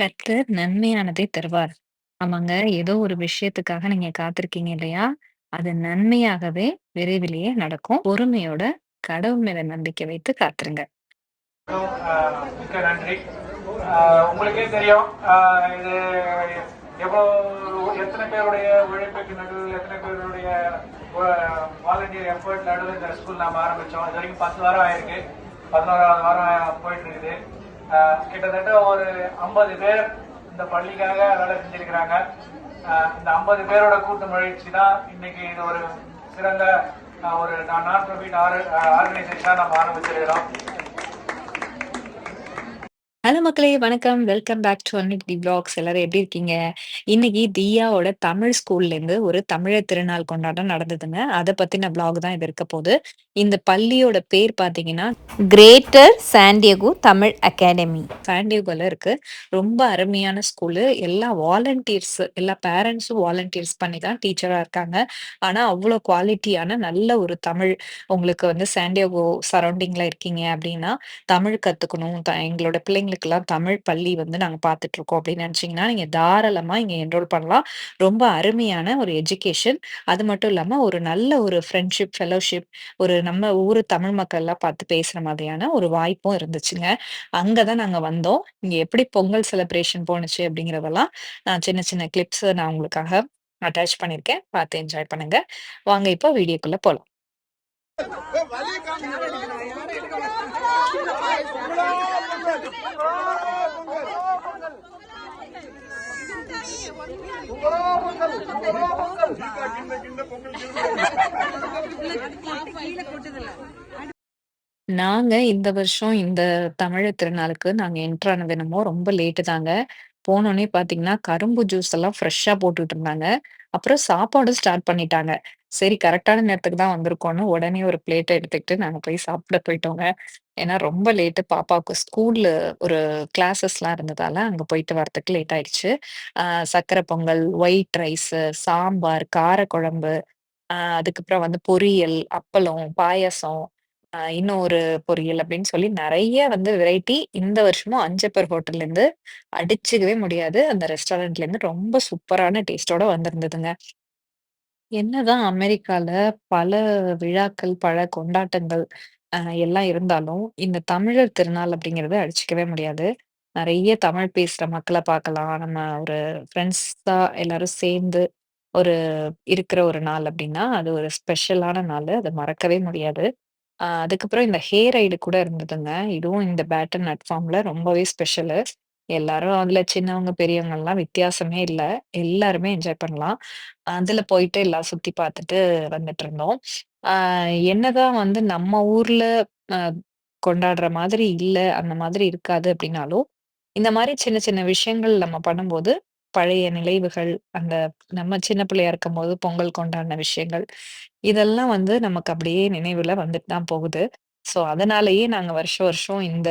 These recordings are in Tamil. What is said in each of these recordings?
கர்த்தர் நன்மையானதை தருவார். ஆமாங்க. ஏதோ ஒரு விஷயத்துக்காக நீங்க காத்திருக்கீங்க இல்லையா? அது நன்மையாகவே விரைவிலேயே நடக்கும். பொறுமையோட கடவுள் மேல நம்பிக்கை வைத்து காத்துருங்க. அ மிக்க நன்றி. அ உங்களுக்கே தெரியும். அ இது எவ்வளோ எத்தனை பேருடைய உழைப்புக்கு நடுவில், எத்தனை பேருடைய வாலண்டியர் எஃபர்ட் நடுவில் இந்த ஸ்கூல் நாம ஆரம்பிச்சோம். இது வரைக்கும் 10 வாரம் ஆயிருக்கு. 11வது வாரம் போயிட்டு இருக்குது. கிட்டத்தட்ட ஒரு 50 பேர் இந்த பள்ளிக்காக வேலை செஞ்சிருக்கிறாங்க. இந்த 50 பேரோட கூட்டு முயற்சி தான் இன்னைக்கு இது ஒரு சிறந்த ஒரு நான் ப்ராஃபிட் ஆர் ஆர்கனைசேஷனா நம்ம ஆரம்பிச்சிருக்கிறோம். ஹலோ மக்களே! வணக்கம். Welcome back to Annik the vlogs. எல்லாரும் எப்படி இருக்கீங்க? இன்னைக்கு தியாவோட தமிழ் ஸ்கூல்லேருந்து ஒரு தமிழர் திருநாள் கொண்டாட்டம் நடந்ததுங்க. அத பத்தின வ்ளாக் தான் இது இருக்க போது. இந்த பள்ளியோட பேர் பார்த்தீங்கன்னா, greater San Diego Tamil academy. சாண்டியாகோல இருக்கு. ரொம்ப அருமையான ஸ்கூலு. எல்லா வாலண்டியர்ஸ் எல்லா பேரண்ட்ஸும் வாலண்டியர்ஸ் பண்ணி தான் டீச்சரா இருக்காங்க. ஆனா, அவ்ளோ குவாலிட்டியான நல்ல ஒரு தமிழ் உங்களுக்கு வந்து சாண்டியாகோ சரவுண்டிங்ல இருக்கீங்க அப்படின்னா, தமிழ் கத்துக்கணும். த எங்களோட பிள்ளைங்களுக்கெல்லாம் தமிழ் பள்ளி வந்து நாங்க பார்த்துட்டுருக்கோம் அப்படின்னு நினைச்சீங்கன்னா, நீங்க தாராளமா இங்க என்ரோல் பண்ணலாம். ரொம்ப அருமையான ஒரு எஜுகேஷன். அது மட்டும் இல்லாம ஒரு நல்ல ஒரு ஃப்ரெண்ட்ஷிப், ஃபெலோஷிப் ஒரு நம்ம ஊரு தமிழ் மக்கள்லாம் பார்த்து பேசுற மாதிரியான ஒரு வாய்ப்பும் இருந்துச்சுங்க. அங்க தான் நாங்க வந்தோம். இங்க எப்படி பொங்கல் செலிப்ரேஷன் போணுச்சு அப்படிங்கிறதெல்லாம் நான் சின்ன சின்ன கிளிப்ஸ் நான் உங்களுக்காக அட்டாச் பண்ணியிருக்கேன். பார்த்து என்ஜாய் பண்ணுங்க. வாங்க இப்போ வீடியோக்குள்ள போலாம். நாங்க இந்த வருஷம் இந்த தமிழர் திருநாளுக்கு நாங்க என்டர் ஆனது என்னமோ ரொம்ப லேட்டு தாங்க. போனோனே பார்த்தீங்கன்னா, கரும்பு ஜூஸ் எல்லாம் ஃப்ரெஷ்ஷா போட்டுட்டு இருந்தாங்க. அப்புறம் சாப்பாடும் ஸ்டார்ட் பண்ணிட்டாங்க. சரி கரெக்ட்டான நேரத்துக்கு தான் வந்திருக்கோம்னு உடனே ஒரு பிளேட்ட எடுத்துக்கிட்டு நாங்க போய் சாப்பிட போயிட்டோங்க. ஏன்னா ரொம்ப லேட்டு பாப்பாவுக்கு ஸ்கூல்ல ஒரு கிளாஸஸ்லாம் இருந்ததால, அங்க போயிட்டு வரதுக்கு லேட் ஆயிடுச்சு. அ சர்க்கரை பொங்கல், ஒயிட் ரைஸு, சாம்பார், காரக்குழம்பு, அ அதுக்கப்புறம் வந்து பொரியல், அப்பளம், பாயாசம், அ இன்னும் ஒரு பொரியல் அப்படின்னு சொல்லி நெறைய வந்து வெரைட்டி இந்த வருஷமும் அஞ்சப்பர் ஹோட்டல்லேருந்து அடிச்சுக்கவே முடியாது. அந்த ரெஸ்டாரண்ட்லேருந்து ரொம்ப சூப்பரான டேஸ்ட்டோட வந்திருந்ததுங்க. என்னதான் அமெரிக்கால பல விழாக்கள், பல கொண்டாட்டங்கள் அ எல்லாம் இருந்தாலும், இந்த தமிழர் திருநாள் அப்படிங்கிறத அடிச்சுக்கவே முடியாது. நெறைய தமிழ் பேசுற மக்கள பார்க்கலாம். நம்ம ஒரு ஃப்ரெண்ட்ஸா எல்லாரும் சேர்ந்து ஒரு இருக்கிற ஒரு நாள் அப்படின்னா, அது ஒரு ஸ்பெஷலான நாளு. அத மறக்கவே முடியாது. அ அதுக்கப்புறம் இந்த ஹேர் ஐடு கூட இருந்ததுங்க. இதுவும் இந்த பேட்டன் நட் ஃபார்ம்ல ரொம்பவே ஸ்பெஷலு. எல்லாரும் அதுல சின்னவங்க, பெரியவங்கலாம் வித்தியாசமே இல்ல. எல்லாருமே என்ஜாய் பண்ணலாம். அதுல போயிட்டு எல்லாம் சுத்தி பார்த்துட்டு வந்துட்டுருந்தோம். ஆ என்னதான் வந்து நம்ம ஊர்ல அ கொண்டாடுற மாதிரி இல்ல, அந்த மாதிரி இருக்காது அப்படின்னாலும், இந்த மாரி சின்ன சின்ன விஷயங்கள் நம்ம பண்ணும்போது, பழைய நினைவுகள், அந்த நம்ம சின்ன பிள்ளையா இருக்கும்போது பொங்கல் கொண்டாடின விஷயங்கள், இதெல்லாம் வந்து நமக்கு அப்படியே நினைவுல வந்துட்டு தான் போகுது. ஸோ, அதனாலேயே நாங்க வருஷம் வருஷம் இந்த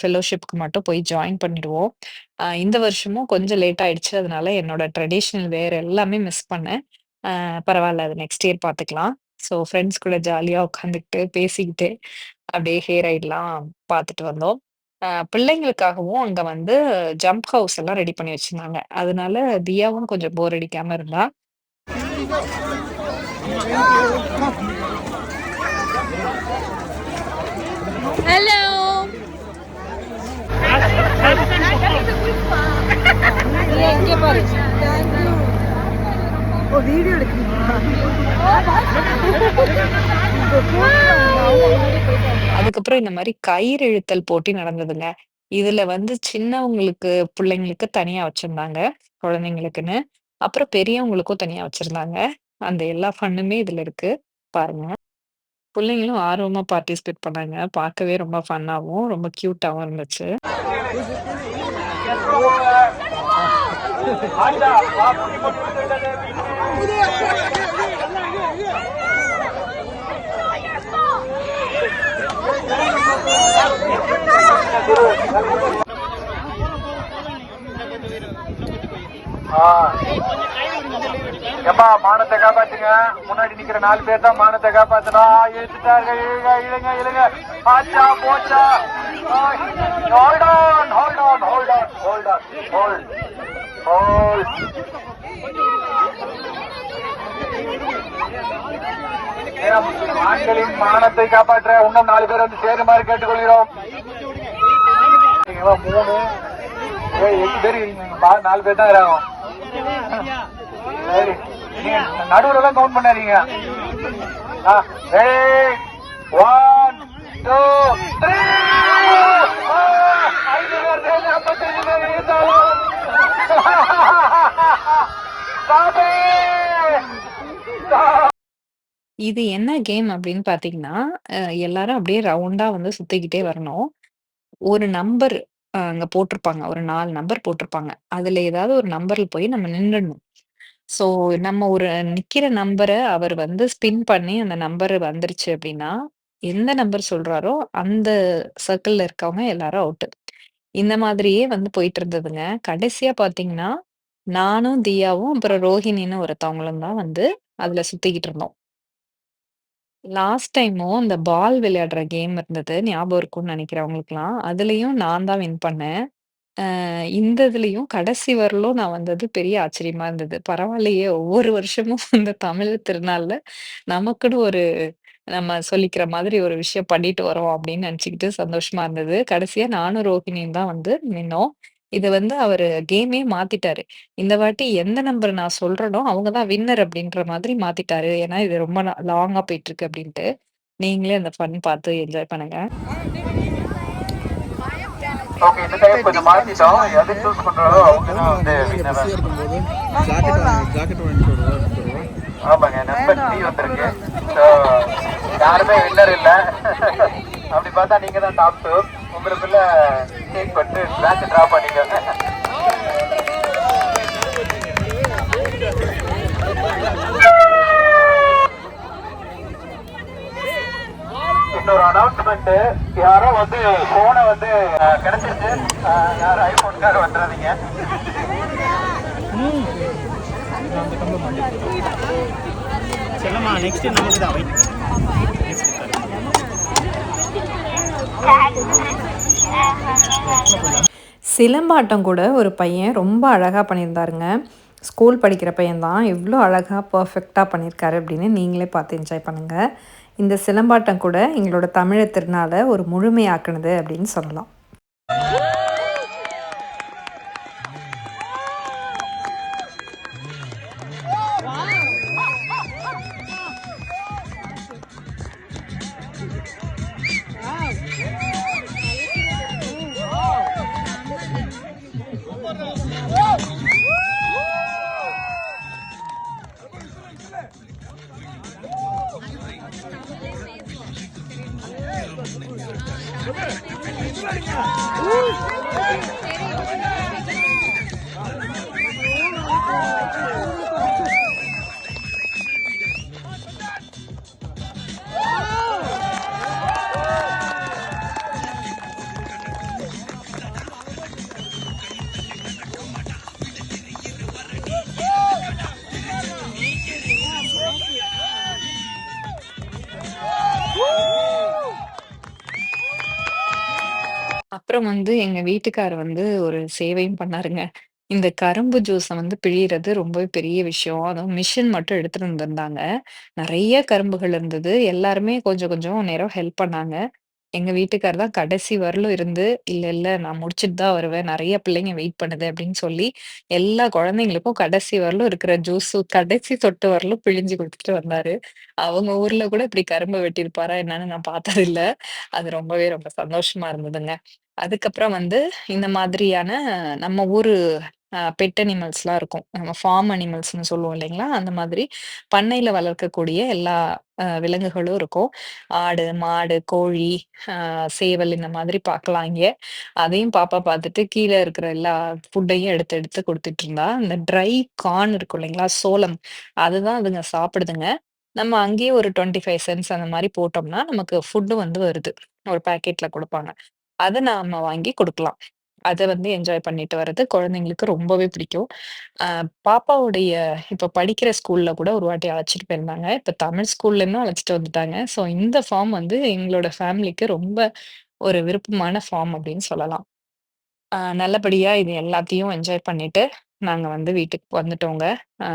ஃபெலோஷிப்க்கு மட்டும் போய் ஜாயின் பண்ணிடுவோம். அ இந்த வருஷமும் கொஞ்சம் லேட் ஆயிடுச்சு. அதனால என்னோட ட்ரெடிஷனல் வேர் எல்லாமே மிஸ் பண்ணேன். அ பரவால்ல அது நெக்ஸ்ட் இயர் பார்த்துக்கலாம். ஸோ ஃப்ரெண்ட்ஸ் கூட ஜாலியா உட்காந்துக்கிட்டு, பேசிக்கிட்டு, அப்படியே ஹேர் ரைட்லாம் பார்த்துட்டு வந்தோம். அ பிள்ளைங்களுக்காகவும் அங்க வந்து ஜம்ப் ஹவுஸ் எல்லாம் ரெடி பண்ணி வச்சிருந்தாங்க. அதனால தியாவும் கொஞ்சம் போர் அடிக்காம இருந்தா. ஹலோ! இங்க பாரு. ஓ வீடியோ எடுக்கிறீங்களா அதுக்கப்புறம் இந்த மாரி கயிறு இழுத்தல் போட்டி நடந்ததுங்க. இதுல வந்து சின்னவங்களுக்கு, பிள்ளைங்களுக்கு தனியா வச்சிருந்தாங்க. குழந்தைங்களுக்குன்னு. அப்புறம் பெரியவங்களுக்கும் தனியா வச்சிருந்தாங்க. அந்த எல்லா ஃபன்னுமே இதுல இருக்கு. பாருங்க. பிள்ளைங்களும் ஆர்வமா பார்ட்டிசிபேட் பண்ணாங்க. பார்க்கவே ரொம்ப ஃபன்னாவும், ரொம்ப கியூட்டாவும் இருந்துச்சு. எப்பா மானத்தை காப்பாத்துங்க. முன்னாடி நிக்கிற நாலு பேர் தான் மானத்தை காப்பாத்துறா இழுத்துட்டார்கள் இழுங்க இழுங்க இழுங்க ஆச்சா போச்சா hold on hold on hold on hold on ஆண்களின் மானத்தை காப்பாற்ற இன்னும் நாலு பேர் வந்து சேருமாறு கேட்டுக்கொள்கிறோம். மூணு ஏய், எட்டு பேர் நாலு பேர் தான் இறாகும் சரி நடுவில் தான் கவுண்ட் பண்ணாதீங்க. ஒன் டூ த்ரீ ஐந்து பேர் சேர்ந்து ஐம்பத்தஞ்சு பேர் இருந்தாலும் Stop it! Stop! இது என்ன கேம் அப்படின்னு பார்த்தீங்கன்னா, அ எல்லாரும் அப்படியே ரவுண்டா வந்து சுத்திக்கிட்டே வரணும். ஒரு நம்பர் அ அங்க போட்டிருப்பாங்க. ஒரு 4 நம்பர் போட்டிருப்பாங்க. அதுல ஏதாவது ஒரு நம்பர்ல போய் நம்ம நின்னுடணும். ஸோ நம்ம ஒரு நிக்கிற நம்பர அவர் வந்து ஸ்பின் பண்ணி அந்த நம்பர் வந்துருச்சு அப்படின்னா, எந்த நம்பர் சொல்றாரோ அந்த சர்க்கிள்ல இருக்கவங்க எல்லாரும் அவுட்டு. இந்த மாதிரியே வந்து போயிட்டு இருந்ததுங்க. கடைசியா பார்த்தீங்கன்னா, நானும், தியாவும் அப்புறம் ரோஹிணின்னு ஒருத்தவங்களும் தான் வந்து அதுல சுத்திக்கிட்டு இருந்தோம். லாஸ்ட் டைமும் இந்த பால் விளையாடுற கேம் இருந்தது. ஞாபகம் இருக்கும்னு நெனைக்கிறேன் உங்களுக்கெல்லாம். அதுலயும் நான் தான் வின் பண்ணேன். அ இந்த இதுலயும் கடைசி வரலும் நான் வந்தது பெரிய ஆச்சரியமா இருந்தது. பரவாயில்லையே! ஒவ்வொரு வருஷமும் இந்த தமிழ் திருநாள்ல நமக்குன்னு ஒரு நம்ம சொல்லிக்கிற மாதிரி ஒரு விஷயம் பண்ணிட்டு வரோம் அப்படின்னு நெனச்சுக்கிட்டு சந்தோஷமா இருந்தது. கடைசியா நானும் ரோஹிணியும் தான் வந்து நின்னோம். இது வந்து அவரு கேமே மாத்திட்டாரு. இந்த வாட்டி எந்த நம்பர் நான் சொல்றேனோ, அவங்க தான் வின்னர் அப்படின்ற மாதிரி மாத்திட்டாரு. ஏன்னா இது ரொம்ப நா லாங்கா போயிட்டுருக்கு அப்படின்ட்டு. நீங்களே அந்த ஃபன் பார்த்து என்ஜாய் பண்ணுங்க. ஓகே இந்த டைம் கொஞ்சம் மாத்திட்டோம் எது சூஸ் அவங்க தான் வந்து ஜாக்கெட் ஜாக்கெட் வாங்கிட்டு ஆமாங்க நம்பர் த்ரீ வந்திருக்கு ஸோ யாருமே வின்னர் இல்ல அப்படி பார்த்தா நீங்க தான் டாப் டூ உங்களுக்குள்ள கேக் பட்டு மேட்ச் டிரா பண்ணிக்கோங்க. இன்னொரு அனௌன்ஸ்மெண்ட் யாரோ வந்து போனை வந்து அஹ், கிடைச்சிருச்சு. யாரும் ஐபோன்கார வந்துடாதீங்க செல்லம்மா நெக்ஸ்ட் நமக்கு தான் சிலம்பாட்டம் கூட ஒரு பையன் ரொம்ப அழகாக பண்ணியிருந்தாருங்க. ஸ்கூல் படிக்கிற பையன் தான் எவ்வளோ அழகாக பர்ஃபெக்டாக பண்ணியிருக்காரு அப்படின்னு நீங்களே பார்த்து என்ஜாய் பண்ணுங்கள் இந்த சிலம்பாட்டம் கூட எங்களோட தமிழர் திருநாளை ஒரு முழுமையாக்குனது அப்படின்னு சொல்லலாம். Ui. அப்புறம் வந்து எங்க வீட்டுக்காரர் வந்து ஒரு சேவையும் பண்ணாருங்க. இந்த கரும்பு ஜூஸ வந்து பிழியறது ரொம்பவே பெரிய விஷயம். அதுவும் மிஷின் மட்டும் எடுத்துட்டு வந்திருந்தாங்க. நெறைய கரும்புகள் இருந்தது. எல்லாருமே கொஞ்சம் கொஞ்சம் நேரம் ஹெல்ப் பண்ணாங்க. எங்க வீட்டுக்காரர் தான் கடைசி வரலும் இருந்து, "இல்ல, இல்ல நான் முடிச்சுட்டு தான் வருவேன். நெறைய பிள்ளைங்க வெயிட் பண்ணுது" அப்படின்னு சொல்லி, எல்லா குழந்தைங்களுக்கும் கடைசி வரலும் இருக்கிற ஜூஸு கடைசி சொட்டு வரலும் பிழிஞ்சு குடுத்துட்டு வந்தாரு. அவங்க ஊர்ல கூட இப்படி கரும்பு வெட்டியிருப்பாரா என்னன்னு நான் பார்த்ததில்ல. அது ரொம்பவே ரொம்ப சந்தோஷமா இருந்ததுங்க. அதுக்கப்புறம் வந்து இந்த மாதிரியான நம்ம ஊரு அ பெட் அனிமல்ஸ்லாம் இருக்கும். நம்ம ஃபார்ம் அனிமல்ஸ்ன்னு சொல்லுவோம் இல்லைங்களா? அந்த மாதிரி பண்ணையில வளர்க்கக்கூடிய எல்லா அ விலங்குகளும் இருக்கும். ஆடு, மாடு, கோழி, அ சேவல் இந்த மாதிரி பார்க்கலாம் இங்க. அதையும் பாப்பா பார்த்துட்டு கீழ இருக்கிற எல்லா ஃபுட்டையும் எடுத்து எடுத்து கொடுத்துட்டு இருந்தா. இந்த ட்ரை கார்ன் இருக்கும் இல்லைங்களா? சோளம். அதுதான் அதுங்க சாப்பிடுதுங்க. நம்ம அங்கேயே ஒரு 25 சென்ட்ஸ் அந்த மாரி போட்டோம்னா, நமக்கு ஃபுட்டு வந்து வருது. ஒரு பாக்கெட்ல குடுப்பாங்க. அத நாம வாங்கி குடுக்கலாம். அத வந்து என்ஜாய் பண்ணிட்டு வர்றது குழந்தைங்களுக்கு ரொம்பவே பிடிக்கும். அ பாப்பாவுடைய இப்ப படிக்கிற ஸ்கூல்ல கூட ஒரு வாட்டி அழைச்சிட்டு போயிருந்தாங்க. இப்ப தமிழ் ஸ்கூல்லேருந்தும் அழைச்சிட்டு வந்துட்டாங்க. ஸோ இந்த ஃபார்ம் வந்து எங்களோட ஃபேமிலிக்கு ரொம்ப ஒரு விருப்பமான ஃபார்ம் அப்படின்னு சொல்லலாம். அ நல்லபடியா இது எல்லாத்தையும் என்ஜாய் பண்ணிட்டு, நாங்க வந்து வீட்டுக்கு வந்துட்டோங்க. அ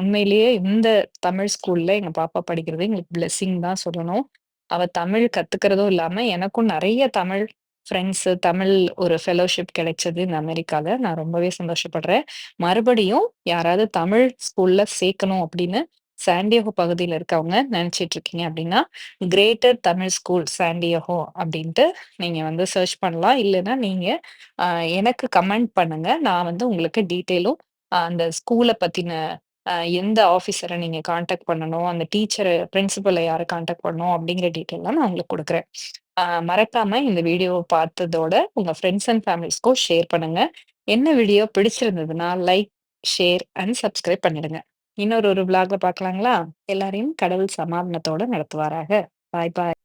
உண்மையிலேயே இந்த தமிழ் ஸ்கூல்ல எங்க பாப்பா படிக்கிறது எங்களுக்கு பிளெஸ்ஸிங் தான் சொல்லணும். அவ தமிழ் கத்துக்கிறதும் இல்லாம, எனக்கும் நெறைய தமிழ் ஃப்ரெண்ட்ஸு, தமிழ் ஒரு ஃபெலோஷிப் கிடைச்சது இந்த அமெரிக்கால. நான் ரொம்பவே சந்தோஷப்படுறேன். மறுபடியும் யாராவது தமிழ் ஸ்கூல்ல சேர்க்கணும் அப்படின்னு சாண்டியகோ பகுதியில இருக்கவங்க நினைச்சிட்டு இருக்கீங்க அப்படின்னா, கிரேட்டர் தமிழ் ஸ்கூல் சாண்டியகோ அப்படின்ட்டு நீங்க வந்து சர்ச் பண்ணலாம். இல்லன்னா நீங்க எனக்கு கமெண்ட் பண்ணுங்க. நான் வந்து உங்களுக்கு டீட்டெயிலும் அந்த ஸ்கூலை பத்தின எந்த ஆஃபீஸரை நீங்க காண்டாக்ட் பண்ணணும், அந்த டீச்சரை பிரின்சிபலை யாரை காண்டாக்ட் பண்ணணும் அப்படிங்கிற டீட்டெயிலாம் நான் உங்களுக்கு கொடுக்குறேன் மறக்காம இந்த வீடியோவ பார்த்ததோட உங்க ஃப்ரெண்ட்ஸ் அண்ட் ஃபேமிலீஸ்க்கும் ஷேர் பண்ணுங்க. என்ன வீடியோ பிடிச்சிருந்ததுன்னா லைக், ஷேர் அண்ட் சப்ஸ்கிரைப் பண்ணிடுங்க. இன்னொரு ஒரு விளாக்ல பார்க்கலாங்களா? எல்லாரையும் கடவுள் சமாதானத்தோட நடத்துவாராக. பாய் பாய்.